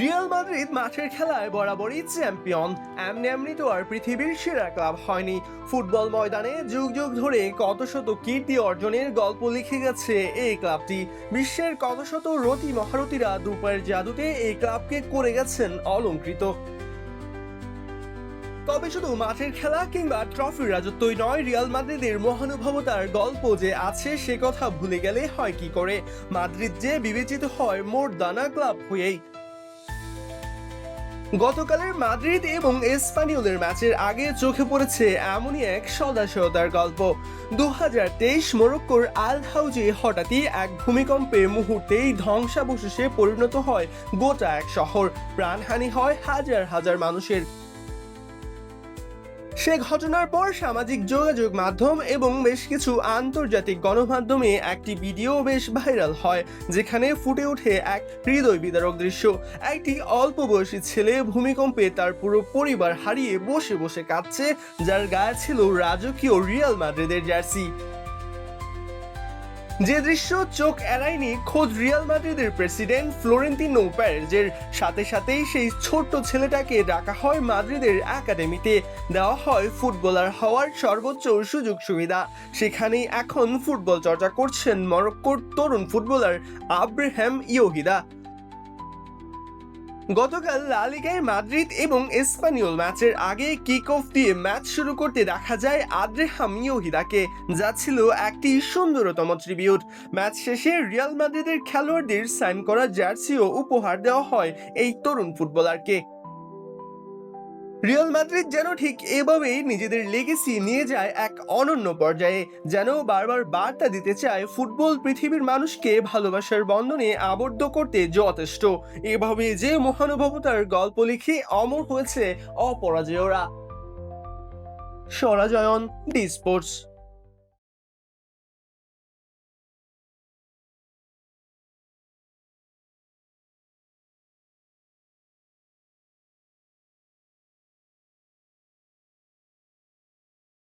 Real Madrid মাঠের খেলায় বরাবরই চ্যাম্পিয়ন। এমনি এমনি তো আর পৃথিবীর সেরা ক্লাব হয়নি। ফুটবল ময়দানে যুগ যুগ ধরে কত শত কীর্তি অর্জনের গল্প লিখে গেছে এই ক্লাবটি। বিশ্বের কত শত রতি মহারথীরা দুপায়ের জাদুতে এই ক্লাবকে করে গেছেন অলংকৃত তবে শুধু মাঠের খেলা কিংবা ট্রফির রাজত্বই নয়, রিয়াল মাদ্রিদের মহানুভবতার গল্প যে আছে সে কথা ভুলে গেলে হয় কি করে? মাদ্রিদ যে বিবেচিত হয় মোর দানা ক্লাব হয়েই। গতকালের মাদ্রিদ এবং এসপানিওলের ম্যাচের আগে চোখে পড়েছে এমনই এক সদাশয়তার গল্প। দু হাজার তেইশ মোরক্কোর আল হাউজে হঠাৎই এক ভূমিকম্পে মুহূর্তেই ধ্বংসাবশেষে পরিণত হয় গোটা এক শহর। প্রাণহানি হয় হাজার হাজার মানুষের। সে ঘটনার পর সামাজিক যোগাযোগ মাধ্যম এবং বেশ কিছু আন্তর্জাতিক গণমাধ্যমে একটি ভিডিও বেশ ভাইরাল হয়, যেখানে ফুটে ওঠে এক হৃদয় বিদারক দৃশ্য। একটি অল্প বয়সী ছেলে ভূমিকম্পে তার পুরো পরিবার হারিয়ে বসে বসে কাঁদছে, যার গায়ে ছিল রাজকীয় রিয়াল মাদ্রিদের জার্সি। যে দৃশ্য চোখ এড়ায়নি, খোদ রিয়াল মাদ্রিদের প্রেসিডেন্ট ফ্লোরেন্তিনো প্যারেজের সাথে সাথেই সেই ছোট্ট ছেলেটাকে ডাকা হয় মাদ্রিদের একাডেমিতে। দেওয়া হয় ফুটবলার হওয়ার সর্বোচ্চ সুযোগ সুবিধা। সেখানেই এখন ফুটবল চর্চা করছেন মরক্কোর তরুণ ফুটবলার আব্রাহাম ইয়োহিদা গতকাল লালিগায় মাদ্রিদ এবং এসপানিওল ম্যাচের আগে কিক অফ দিয়ে ম্যাচ শুরু করতে দেখা যায় আদ্রে হামিওহিদাকে যা ছিল একটি সুন্দরতম ট্রিবিউট ম্যাচ শেষে রিয়াল মাদ্রিদের খেলোয়াড়দের সাইন করা জার্সিও উপহার দেওয়া হয় এই তরুণ ফুটবলারকে। রিয়াল মাদ্রিদ যেন ঠিক এভাবেই নিজেদের লেগেসি নিয়ে যায় এক অনন্য পর্যায়ে, যেন বারবার বার্তা দিতে চায় ফুটবল পৃথিবীর মানুষকে ভালোবাসার বন্ধনে আবদ্ধ করতে যথেষ্ট। এভাবে যে মহানুভবতার গল্প লিখে অমর হয়েছে অপরাজেয়রা। সরাজয়ন ডি স্পোর্টস।